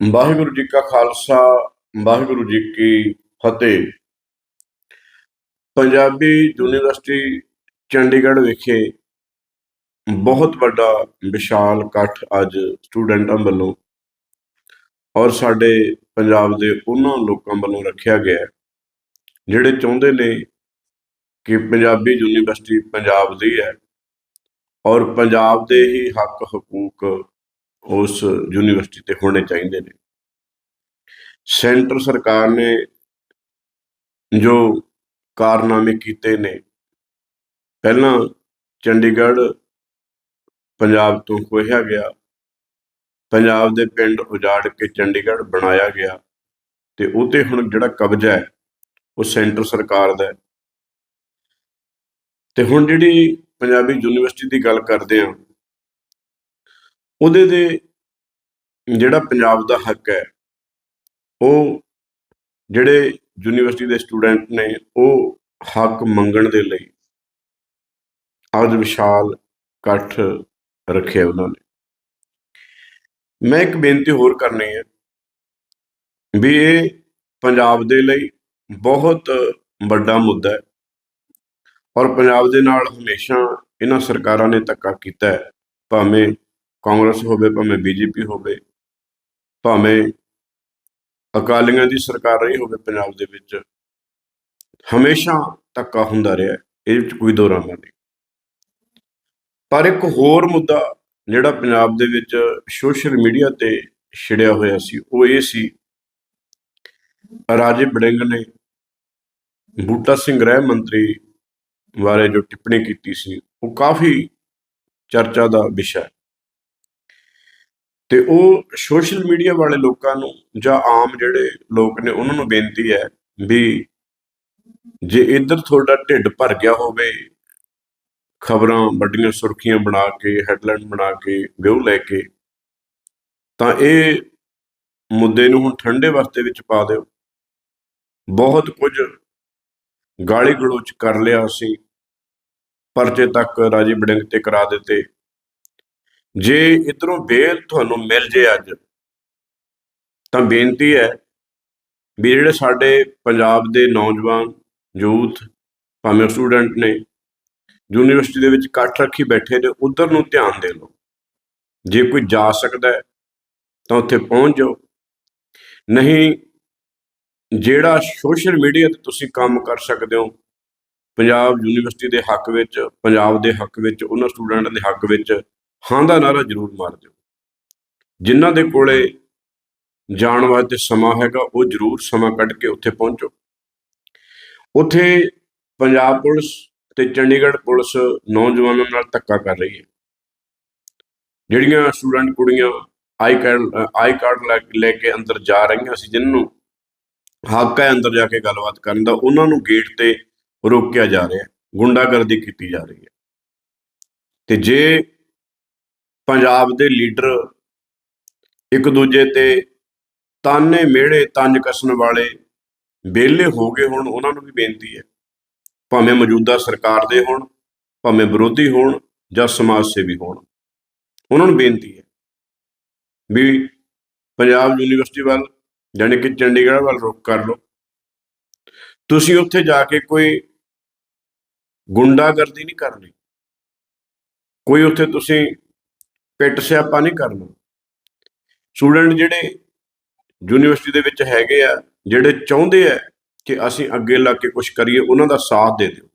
ਵਾਹਿਗੁਰੂ ਜੀ ਕਾ ਖਾਲਸਾ, ਵਾਹਿਗੁਰੂ ਜੀ ਕੀ ਫਤਿਹ। ਪੰਜਾਬੀ ਯੂਨੀਵਰਸਿਟੀ ਚੰਡੀਗੜ੍ਹ ਵਿਖੇ ਬਹੁਤ ਵੱਡਾ ਵਿਸ਼ਾਲ ਇਕੱਠ ਅੱਜ ਸਟੂਡੈਂਟਾਂ ਵੱਲੋਂ ਔਰ ਸਾਡੇ ਪੰਜਾਬ ਦੇ ਉਹਨਾਂ ਲੋਕਾਂ ਵੱਲੋਂ ਰੱਖਿਆ ਗਿਆ ਜਿਹੜੇ ਚਾਹੁੰਦੇ ਨੇ ਕਿ ਪੰਜਾਬੀ ਯੂਨੀਵਰਸਿਟੀ ਪੰਜਾਬ ਦੀ ਹੈ ਔਰ ਪੰਜਾਬ ਦੇ ਹੀ ਹੱਕ ਹਕੂਕ ਉਸ ਯੂਨੀਵਰਸਿਟੀ ਤੇ ਹੋਣੇ ਚਾਹੀਦੇ ਨੇ। ਸੈਂਟਰ ਸਰਕਾਰ ਨੇ ਜੋ ਕਾਰਨਾਮੇ ਕੀਤੇ ਨੇ, ਪਹਿਲਾਂ ਚੰਡੀਗੜ੍ਹ ਪੰਜਾਬ ਤੋਂ ਖੋਹਿਆ ਗਿਆ, ਪੰਜਾਬ ਦੇ ਪਿੰਡ ਉਜਾੜ ਕੇ ਚੰਡੀਗੜ੍ਹ ਬਣਾਇਆ ਗਿਆ ਤੇ ਉਤੇ ਹੁਣ ਜਿਹੜਾ ਕਬਜ਼ਾ ਹੈ, ਉਹ ਸੈਂਟਰ ਸਰਕਾਰ ਦਾ ਹੈ। ਤੇ ਹੁਣ ਜਿਹੜੀ ਪੰਜਾਬੀ ਯੂਨੀਵਰਸਿਟੀ ਦੀ ਗੱਲ ਕਰਦੇ ਆ ਉਹਦੇ ਦੇ ਜਿਹੜਾ ਪੰਜਾਬ ਦਾ ਹੱਕ ਹੈ, ਉਹ ਜਿਹੜੇ ਯੂਨੀਵਰਸਿਟੀ ਦੇ ਸਟੂਡੈਂਟ ਨੇ, ਉਹ ਹੱਕ ਮੰਗਣ ਦੇ ਲਈ ਅੱਜ ਵਿਸ਼ਾਲ ਇਕੱਠ ਰੱਖਿਆ ਉਹਨਾਂ ਨੇ। ਮੈਂ ਇੱਕ ਬੇਨਤੀ ਹੋਰ ਕਰਨੀ ਹੈ ਵੀ ਇਹ ਪੰਜਾਬ ਦੇ ਲਈ ਬਹੁਤ ਵੱਡਾ ਮੁੱਦਾ ਹੈ ਔਰ ਪੰਜਾਬ ਦੇ ਨਾਲ ਹਮੇਸ਼ਾ ਇਹਨਾਂ ਸਰਕਾਰਾਂ ਨੇ ਧੱਕਾ ਕੀਤਾ ਹੈ, ਭਾਵੇਂ ਕਾਂਗਰਸ ਹੋਵੇ, ਭਾਵੇਂ ਬੀਜੇਪੀ ਹੋਵੇ, ਭਾਵੇਂ ਅਕਾਲੀਆਂ ਦੀ ਸਰਕਾਰ ਰਹੀ ਹੋਵੇ ਪੰਜਾਬ ਦੇ ਵਿੱਚ, ਹਮੇਸ਼ਾ ਧੱਕਾ ਹੁੰਦਾ ਰਿਹਾ ਹੈ। ਇਹ ਵਿੱਚ ਕੋਈ ਦੋ ਰਾਮਾ ਨਹੀਂ ਪਰ ਇੱਕ ਹੋਰ ਮੁੱਦਾ ਜਿਹੜਾ ਪੰਜਾਬ ਦੇ ਵਿੱਚ ਸੋਸ਼ਲ ਮੀਡੀਆ ਤੇ ਛਿੜਿਆ ਹੋਇਆ ਸੀ, ਉਹ ਇਹ ਸੀ, ਰਾਜੇ ਬੜਿੰਗ ਨੇ ਬੂਟਾ ਸਿੰਘ ਗ੍ਰਹਿ ਮੰਤਰੀ ਬਾਰੇ ਜੋ ਟਿੱਪਣੀ ਕੀਤੀ ਸੀ, ਉਹ ਕਾਫੀ ਚਰਚਾ ਦਾ ਵਿਸ਼ਾ ਹੈ ਤੇ ਉਹ ਸੋਸ਼ਲ ਮੀਡੀਆ ਵਾਲੇ ਲੋਕਾਂ ਨੂੰ ਜਾਂ ਆਮ ਜਿਹੜੇ ਲੋਕ ਨੇ ਉਹਨਾਂ ਨੂੰ ਬੇਨਤੀ ਹੈ ਵੀ ਜੇ ਇੱਧਰ ਤੁਹਾਡਾ ਢਿੱਡ ਭਰ ਗਿਆ ਹੋਵੇ, ਖਬਰਾਂ ਵੱਡੀਆਂ ਸੁਰਖੀਆਂ ਬਣਾ ਕੇ ਹੈਡਲਾਈਨ ਬਣਾ ਕੇ, ਵਿਊ ਲੈ ਕੇ, ਤਾਂ ਇਹ ਮੁੱਦੇ ਨੂੰ ਹੁਣ ਠੰਡੇ ਵਸਤੇ ਵਿੱਚ ਪਾ ਦਿਓ। ਬਹੁਤ ਕੁਝ ਗਾਲੀ ਗਲੋਚ ਕਰ ਲਿਆ ਅਸੀਂ, ਪਰਚੇ ਤੱਕ ਰਾਜੀ ਬੜਿੰਗ ਤੇ ਕਰਾ ਦਿੱਤੇ। ਜੇ ਇਧਰੋਂ ਬੇਲ ਤੁਹਾਨੂੰ ਮਿਲ ਜੇ ਅੱਜ, ਤਾਂ ਬੇਨਤੀ ਹੈ ਵੀ ਜਿਹੜੇ ਸਾਡੇ ਪੰਜਾਬ ਦੇ ਨੌਜਵਾਨ, ਯੂਥ, ਭਾਵੇਂ ਸਟੂਡੈਂਟ ਨੇ, ਯੂਨੀਵਰਸਿਟੀ ਦੇ ਵਿੱਚ ਇਕੱਠ ਰੱਖੀ ਬੈਠੇ ਨੇ, ਉਧਰ ਨੂੰ ਧਿਆਨ ਦੇ ਲਓ। ਜੇ ਕੋਈ ਜਾ ਸਕਦਾ ਹੈ, ਤਾਂ ਉੱਥੇ ਪਹੁੰਚ ਜਾਓ। ਨਹੀਂ, ਜਿਹੜਾ ਸੋਸ਼ਲ ਮੀਡੀਆ ਤੇ ਤੁਸੀਂ ਕੰਮ ਕਰ ਸਕਦੇ ਹੋ, ਪੰਜਾਬ ਯੂਨੀਵਰਸਿਟੀ ਦੇ ਹੱਕ ਵਿੱਚ, ਪੰਜਾਬ ਦੇ ਹੱਕ ਵਿੱਚ, ਉਹਨਾਂ ਸਟੂਡੈਂਟਾਂ ਦੇ ਹੱਕ ਵਿੱਚ ਹਾਂ ਦਾ ਨਾਰਾ ਜ਼ਰੂਰ ਮਾਰ ਦਿਓ। ਜਿਨ੍ਹਾਂ ਦੇ ਕੋਲੇ ਜਾਣ ਵਾਸਤੇ ਸਮਾਂ ਹੈਗਾ, ਉਹ ਜ਼ਰੂਰ ਸਮਾਂ ਕੱਢ ਕੇ ਉੱਥੇ ਪਹੁੰਚੋ। ਉੱਥੇ ਪੰਜਾਬ ਪੁਲਿਸ ਤੇ ਚੰਡੀਗੜ੍ਹ ਪੁਲਿਸ ਨੌਜਵਾਨਾਂ ਨਾਲ ਧੱਕਾ ਕਰ ਰਹੀ ਹੈ। ਜਿਹੜੀਆਂ ਸਟੂਡੈਂਟ ਕੁੜੀਆਂ ਆਈ ਕਾਰਡ ਆਈ ਕਾਰਡ ਲੈ- ਲੈ ਕੇ ਅੰਦਰ ਜਾ ਰਹੀਆਂ ਸੀ, ਜਿਨ੍ਹਾਂ ਨੂੰ ਹੱਕ ਹੈ ਅੰਦਰ ਜਾ ਕੇ ਗੱਲਬਾਤ ਕਰਨ ਦਾ, ਉਹਨਾਂ ਨੂੰ ਗੇਟ ਤੇ ਰੋਕਿਆ ਜਾ ਰਿਹਾ ਗੁੰਡਾਗਰਦੀ ਕੀਤੀ ਜਾ ਰਹੀ ਹੈ। ਤੇ ਜੇ ਪੰਜਾਬ ਦੇ ਲੀਡਰ ਇੱਕ ਦੂਜੇ ਤੇ ਤਾਨੇ ਮਿਹੜੇ ਤੰਜ ਕਸਣ ਵਾਲੇ ਵਿਹਲੇ ਹੋ ਗਏ ਹੁਣ, ਉਹਨਾਂ ਨੂੰ ਵੀ ਬੇਨਤੀ ਹੈ, ਭਾਵੇਂ ਮੌਜੂਦਾ ਸਰਕਾਰ ਦੇ ਹੋਣ, ਭਾਵੇਂ ਵਿਰੋਧੀ ਹੋਣ ਜਾਂ ਸਮਾਜ ਸੇਵੀ ਹੋਣ, ਉਹਨਾਂ ਨੂੰ ਬੇਨਤੀ ਹੈ ਵੀ ਪੰਜਾਬ ਯੂਨੀਵਰਸਿਟੀ ਵੱਲ ਜਾਣੀ ਕਿ ਚੰਡੀਗੜ੍ਹ ਵੱਲ ਰੁਖ ਕਰ ਲਓ। ਤੁਸੀਂ ਉੱਥੇ ਜਾ ਕੇ ਕੋਈ ਗੁੰਡਾਗਰਦੀ ਨਹੀਂ ਕਰਨੀ। ਕੋਈ ਉੱਥੇ ਤੁਸੀਂ ਪਿੱਟ ਸਿਆਪਾ ਨਹੀਂ ਕਰਨਾ ਸਟੂਡੈਂਟ ਜਿਹੜੇ ਯੂਨੀਵਰਸਿਟੀ ਦੇ ਵਿੱਚ ਹੈਗੇ ਆ, ਜਿਹੜੇ ਚਾਹੁੰਦੇ ਆ ਕਿ ਅਸੀਂ ਅੱਗੇ ਲੱਗ ਕੇ ਕੁਝ ਕਰੀਏ, ਉਹਨਾਂ ਦਾ ਸਾਥ ਦੇ ਦਿਓ।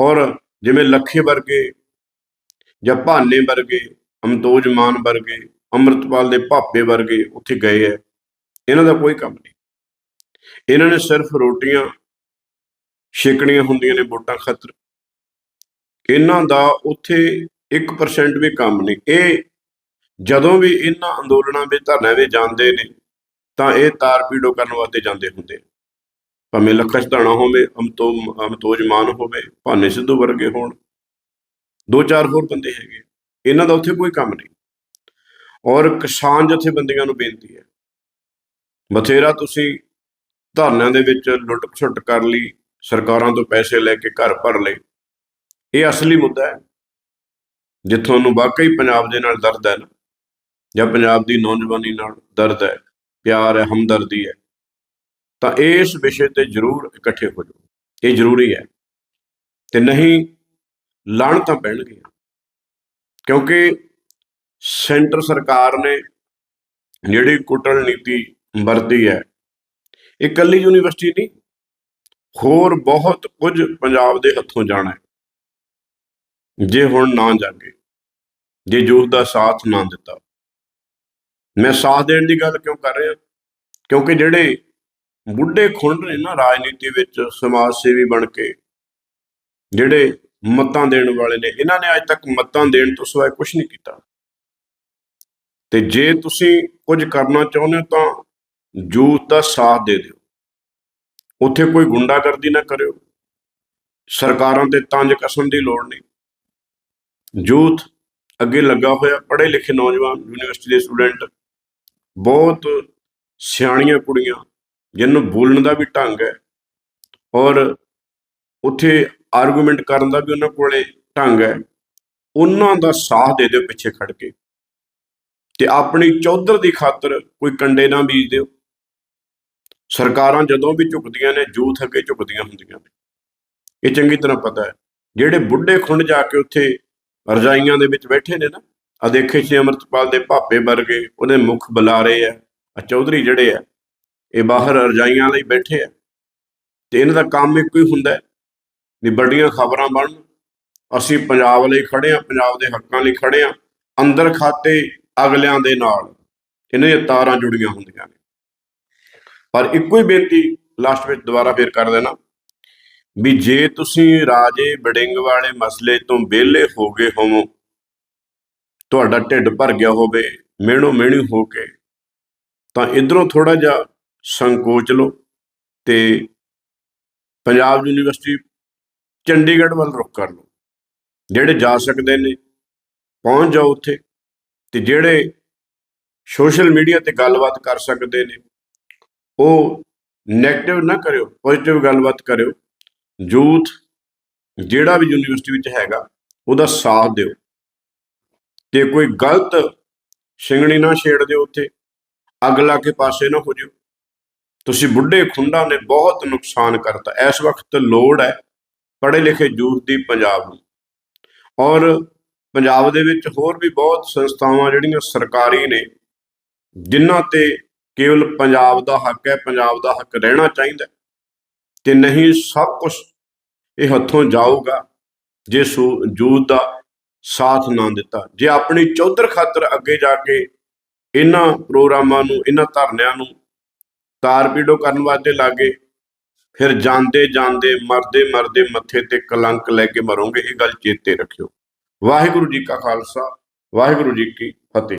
ਔਰ ਜਿਵੇਂ ਲੱਖੇ ਵਰਗੇ ਜਾਂ ਭਾਨੇ ਵਰਗੇ, ਅਮਤੋਜ ਮਾਨ ਵਰਗੇ, ਅੰਮ੍ਰਿਤਪਾਲ ਦੇ ਭਾਪੇ ਵਰਗੇ ਉੱਥੇ ਗਏ ਆ, ਇਹਨਾਂ ਦਾ ਕੋਈ ਕੰਮ ਨਹੀਂ। ਇਹਨਾਂ ਨੇ ਸਿਰਫ ਰੋਟੀਆਂ ਛੇਕਣੀਆਂ ਹੁੰਦੀਆਂ ਨੇ ਵੋਟਾਂ ਖਾਤਰ। ਇਹਨਾਂ ਦਾ ਉੱਥੇ 1% ਵੀ ਕੰਮ ਨਹੀਂ। ਇਹ ਜਦੋਂ ਵੀ ਇਹਨਾਂ ਅੰਦੋਲਨਾਂ ਵਿੱਚ ਧਰਨਿਆਂ ਵਿੱਚ ਜਾਂਦੇ ਨੇ, ਤਾਂ ਇਹ ਤਾਰ ਪੀੜੋ ਕਰਨ ਵਾਸਤੇ ਜਾਂਦੇ ਹੁੰਦੇ ਭਾਵੇਂ ਲੱਖਾ ਧਾਣਾ ਹੋਵੇ, ਅਮਤੋ ਅਮਤੋਜ ਮਾਨ ਹੋਵੇ, ਭਾਨੇ ਸਿੱਧੂ ਵਰਗੇ ਹੋਣ ਦੋ ਚਾਰ ਹੋਰ ਬੰਦੇ ਹੈਗੇ। ਇਹਨਾਂ ਦਾ ਉੱਥੇ ਕੋਈ ਕੰਮ ਨਹੀਂ। ਔਰ ਕਿਸਾਨ ਜਥੇਬੰਦੀਆਂ ਨੂੰ ਬੇਨਤੀ ਹੈ, ਬਥੇਰਾ ਤੁਸੀਂ ਧਰਨਿਆਂ ਦੇ ਵਿੱਚ ਲੁੱਟ ਖਸੁੱਟ ਕਰ ਲਈ, ਸਰਕਾਰਾਂ ਤੋਂ ਪੈਸੇ ਲੈ ਕੇ ਘਰ ਭਰ ਲਏ। ਇਹ ਅਸਲੀ ਮੁੱਦਾ ਹੈ। ਜੇ ਤੁਹਾਨੂੰ ਵਾਕਈ ਪੰਜਾਬ ਦੇ ਨਾਲ ਦਰਦ ਹੈ ਨਾ, ਜਾਂ ਪੰਜਾਬ ਦੀ ਨੌਜਵਾਨੀ ਨਾਲ ਦਰਦ ਹੈ, ਪਿਆਰ ਹੈ, ਹਮਦਰਦੀ ਹੈ, ਤਾਂ ਇਸ ਵਿਸ਼ੇ ਤੇ ਜ਼ਰੂਰ ਇਕੱਠੇ ਹੋ ਜਾਓ। ਇਹ ਜ਼ਰੂਰੀ ਹੈ। ਤੇ ਨਹੀਂ ਲੜਨ ਤਾਂ ਪੈਣਗੀਆਂ ਕਿਉਂਕਿ ਸੈਂਟਰ ਸਰਕਾਰ ਨੇ ਜਿਹੜੀ ਕੁਟਲ ਨੀਤੀ ਵਰਤੀ ਹੈ, ਇਹ ਇਕੱਲੀ ਯੂਨੀਵਰਸਿਟੀ ਨਹੀਂ, ਹੋਰ ਬਹੁਤ ਕੁਝ ਪੰਜਾਬ ਦੇ ਹੱਥੋਂ ਜਾਣਾ ਹੈ। ਜੇ ਹੁਣ ਨਾ ਜਾਗੇ, ਜੇ ਯੂਥ ਦਾ ਸਾਥ ਨਾ ਦਿੱਤਾ। ਮੈਂ ਸਾਥ ਦੇਣ ਦੀ ਗੱਲ ਕਿਉਂ ਕਰ ਰਿਹਾ? ਕਿਉਂਕਿ ਜਿਹੜੇ ਬੁੱਢੇ ਖੁੰਡ ਨੇ ਨਾ ਰਾਜਨੀਤੀ ਵਿੱਚ, ਸਮਾਜ ਸੇਵੀ ਬਣ ਕੇ, ਜਿਹੜੇ ਮਤਾਂ ਦੇਣ ਵਾਲੇ ਨੇ, ਇਹਨਾਂ ਨੇ ਅੱਜ ਤੱਕ ਮਤਾਂ ਦੇਣ ਤੋਂ ਸਿਵਾਏ ਕੁਝ ਨਹੀਂ ਕੀਤਾ। ਤੇ ਜੇ ਤੁਸੀਂ ਕੁਝ ਕਰਨਾ ਚਾਹੁੰਦੇ ਹੋ ਤਾਂ ਯੂਥ ਦਾ ਸਾਥ ਦੇ ਦਿਓ। ਉੱਥੇ ਕੋਈ ਗੁੰਡਾਗਰਦੀ ਨਾ ਕਰਿਓ। ਸਰਕਾਰਾਂ ਤੇ ਤੰਜ ਕਸਣ ਦੀ ਲੋੜ ਨਹੀਂ। ਯੂਥ ਅੱਗੇ ਲੱਗਾ ਹੋਇਆ ਪੜ੍ਹੇ ਲਿਖੇ ਨੌਜਵਾਨ ਯੂਨੀਵਰਸਿਟੀ ਦੇ ਸਟੂਡੈਂਟ, ਬਹੁਤ ਸਿਆਣੀਆਂ ਕੁੜੀਆਂ, ਜਿਹਨੂੰ ਬੋਲਣ ਦਾ ਵੀ ਢੰਗ ਹੈ ਔਰ ਉੱਥੇ ਆਰਗੂਮੈਂਟ ਕਰਨ ਦਾ ਵੀ ਉਹਨਾਂ ਕੋਲੇ ਢੰਗ ਹੈ, ਉਹਨਾਂ ਦਾ ਸਾਥ ਦੇ ਦਿਓ ਪਿੱਛੇ ਖੜ ਕੇ ਤੇ ਆਪਣੀ ਚੌਧਰ ਦੀ ਖਾਤਰ ਕੋਈ ਕੰਡੇ ਨਾ ਬੀਜ ਦਿਓ। ਸਰਕਾਰਾਂ ਜਦੋਂ ਵੀ ਝੁਕਦੀਆਂ ਨੇ ਯੂਥ ਅੱਗੇ ਝੁਕਦੀਆਂ ਹੁੰਦੀਆਂ ਨੇ। ਇਹ ਚੰਗੀ ਤਰ੍ਹਾਂ ਪਤਾ ਹੈ। ਜਿਹੜੇ ਬੁੱਢੇ ਖੁੰਡ ਜਾ ਕੇ ਉੱਥੇ ਰਜਾਈਆਂ ਦੇ ਵਿੱਚ ਬੈਠੇ ਨੇ ਨਾ। ਆ ਦੇਖੇ ਸੀ ਅਮਰਤਪਾਲ ਦੇ ਭਾਪੇ ਵਰਗੇ ਉਹਦੇ ਮੁਖ ਬੁਲਾਰੇ ਆ ਆ ਚੌਧਰੀ ਜਿਹੜੇ ਆ, ਇਹ ਬਾਹਰ ਰਜਾਈਆਂ ਲਈ ਬੈਠੇ ਆ। ਤੇ ਇਹਨਾਂ ਦਾ ਕੰਮ ਇੱਕੋ ਹੀ ਹੁੰਦਾ ਵੀ ਵੱਡੀਆਂ ਖਬਰਾਂ ਬਣਨ। ਅਸੀਂ ਪੰਜਾਬ ਲਈ ਖੜੇ ਆ ਪੰਜਾਬ ਦੇ ਹੱਕਾਂ ਲਈ ਖੜੇ ਆ ਅੰਦਰ ਖਾਤੇ ਅਗਲਿਆਂ ਦੇ ਨਾਲ। ਇਹਨਾਂ ਦੀਆਂ ਤਾਰਾਂ ਜੁੜੀਆਂ ਹੁੰਦੀਆਂ ਨੇ। ਪਰ ਇੱਕੋ ਹੀ ਬੇਨਤੀ ਲਾਸਟ ਵਿੱਚ ਦੁਬਾਰਾ ਫੇਰ ਕਰ ਦੇਣਾ। ਵੀ ਜੇ ਤੁਸੀਂ ਰਾਜੇ ਬੜਿੰਗ ਵਾਲੇ ਮਸਲੇ ਤੋਂ ਵਿਹਲੇ ਹੋ ਗਏ ਹੋਵੋ, ਤੁਹਾਡਾ ਢਿੱਡ ਭਰ ਗਿਆ ਹੋਵੇ, ਮਿਹਣੋ ਮਿਹਣੀ ਹੋ ਕੇ, ਤਾਂ ਇਧਰੋਂ ਥੋੜਾ ਜਿਹਾ ਸੰਕੋਚ ਲਓ ਤੇ ਪੰਜਾਬ ਯੂਨੀਵਰਸਿਟੀ ਚੰਡੀਗੜ੍ਹ ਵੱਲ ਰੁਖ ਕਰ ਲਓ। ਜਿਹੜੇ ਜਾ ਸਕਦੇ ਨੇ, ਪਹੁੰਚ ਜਾਓ ਉੱਥੇ ਤੇ ਜਿਹੜੇ ਸੋਸ਼ਲ ਮੀਡੀਆ ਤੇ ਗੱਲਬਾਤ ਕਰ ਸਕਦੇ ਨੇ, ਉਹ 네ਗੇਟਿਵ ਨਾ ਕਰਿਓ ਪੋਜ਼ਿਟਿਵ ਗੱਲਬਾਤ ਕਰਿਓ। ਯੂਥ ਜਿਹੜਾ ਵੀ ਯੂਨੀਵਰਸਿਟੀ ਵਿੱਚ ਹੈਗਾ, ਉਹਦਾ ਸਾਥ ਦਿਓ। ਤੇ ਕੋਈ ਗਲਤ ਸ਼ਿੰਗਣੀ ਨਾ ਛੇੜ ਦਿਓ ਉੱਥੇ, ਅੱਗ ਲਾ ਕੇ ਪਾਸੇ ਨਾ ਹੋ ਜਿਓ। ਤੁਸੀਂ ਬੁੱਢੇ ਖੁੰਡਾਂ ਨੇ ਬਹੁਤ ਨੁਕਸਾਨ ਕਰਤਾ। ਇਸ ਵਕਤ ਲੋੜ ਹੈ ਪੜ੍ਹੇ ਲਿਖੇ ਯੂਥ ਦੀ ਪੰਜਾਬ ਨੂੰ। ਔਰ ਪੰਜਾਬ ਦੇ ਵਿੱਚ ਹੋਰ ਵੀ ਬਹੁਤ ਸੰਸਥਾਵਾਂ ਜਿਹੜੀਆਂ ਸਰਕਾਰੀ ਨੇ, ਜਿਨ੍ਹਾਂ ਤੇ ਕੇਵਲ ਪੰਜਾਬ ਦਾ ਹੱਕ ਹੈ, ਪੰਜਾਬ ਦਾ ਹੱਕ ਰਹਿਣਾ ਚਾਹੀਦਾ। ਤੇ ਨਹੀਂ ਸਭ ਕੁਝ ਇਹ ਹੱਥੋਂ ਜਾਊਗਾ, ਜੇ ਯੂਥ ਦਾ ਸਾਥ ਨਾ ਦਿੱਤਾ। ਜੇ ਆਪਣੀ ਚੌਧਰ ਖਾਤਰ ਅੱਗੇ ਜਾ ਕੇ ਇਹਨਾਂ ਪ੍ਰੋਗਰਾਮਾਂ ਨੂੰ, ਇਹਨਾਂ ਧਰਨਿਆਂ ਨੂੰ ਤਾਰਪੀਡੋ ਕਰਨ ਵਾਸਤੇ ਲਾਗੇ, ਫਿਰ ਜਾਂਦੇ ਜਾਂਦੇ, ਮਰਦੇ ਮਰਦੇ ਮੱਥੇ ਤੇ ਕਲੰਕ ਲੈ ਕੇ ਮਰੋਗੇ, ਇਹ ਗੱਲ ਚੇਤੇ ਰੱਖਿਓ। ਵਾਹਿਗੁਰੂ ਜੀ ਕਾ ਖਾਲਸਾ, ਵਾਹਿਗੁਰੂ ਜੀ ਕੀ ਫਤਿਹ।